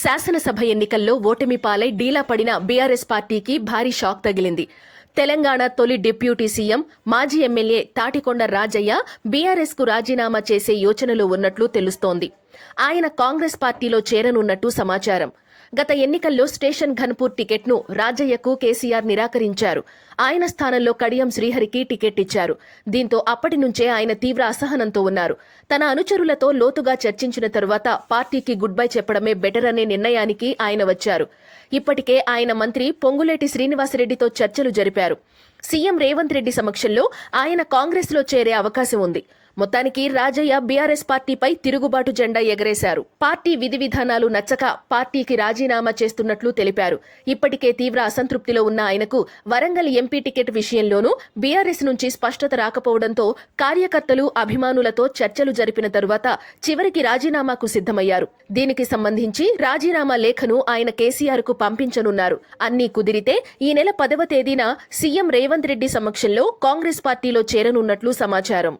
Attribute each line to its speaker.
Speaker 1: శాసనసభ ఎన్నికల్లో ఓటమి పాలై డీలా పడిన బీఆర్ఎస్ పార్టీకి భారీ షాక్ తగిలింది. తెలంగాణ తొలి డిప్యూటీ సీఎం మాజీ ఎమ్మెల్యే తాటికొండ రాజయ్య బీఆర్ఎస్కు రాజీనామా చేసే యోచనలో ఉన్నట్లు తెలుస్తోంది. ఆయన కాంగ్రెస్ పార్టీలో చేరనున్నట్టు సమాచారం. గత ఎన్నికల్లో స్టేషన్ ఘన్పూర్ టికెట్ను రాజయ్యకు కేసీఆర్ నిరాకరించారు. ఆయన స్థానంలో కడియం శ్రీహరికి టికెట్ ఇచ్చారు దీంతో అప్పటి నుంచే ఆయన తీవ్ర అసహనంతో ఉన్నారు. తన అనుచరులతో లోతుగా చర్చించిన తరువాత పార్టీకి గుడ్ బై చెప్పడమే బెటర్ అనే నిర్ణయానికి ఆయన వచ్చారు. ఇప్పటికే ఆయన మంత్రి పొంగులేటి శ్రీనివాసరెడ్డితో చర్చలు జరిపారు. సీఎం రేవంత్ రెడ్డి సమక్షంలో ఆయన కాంగ్రెస్లో చేరే అవకాశం ఉంది. మొత్తానికి రాజయ్య బీఆర్ఎస్ పార్టీపై తిరుగుబాటు జెండా ఎగరేశారు. పార్టీ విధి విధానాలు నచ్చక పార్టీకి రాజీనామా చేస్తున్నట్లు తెలిపారు. ఇప్పటికే తీవ్ర అసంతృప్తిలో ఉన్న ఆయనకు వరంగల్ ఎంపీ టికెట్ విషయంలోనూ బీఆర్ఎస్ నుంచి స్పష్టత రాకపోవడంతో కార్యకర్తలు అభిమానులతో చర్చలు జరిపిన తరువాత చివరికి రాజీనామాకు సిద్ధమయ్యారు. దీనికి సంబంధించి రాజీనామా లేఖను ఆయన కేసీఆర్కు పంపించనున్నారు. అన్నీ కుదిరితే ఈ నెల పదవ తేదీన సీఎం రేవంత్ రెడ్డి సమక్షంలో కాంగ్రెస్ పార్టీలో చేరనున్నట్లు సమాచారం.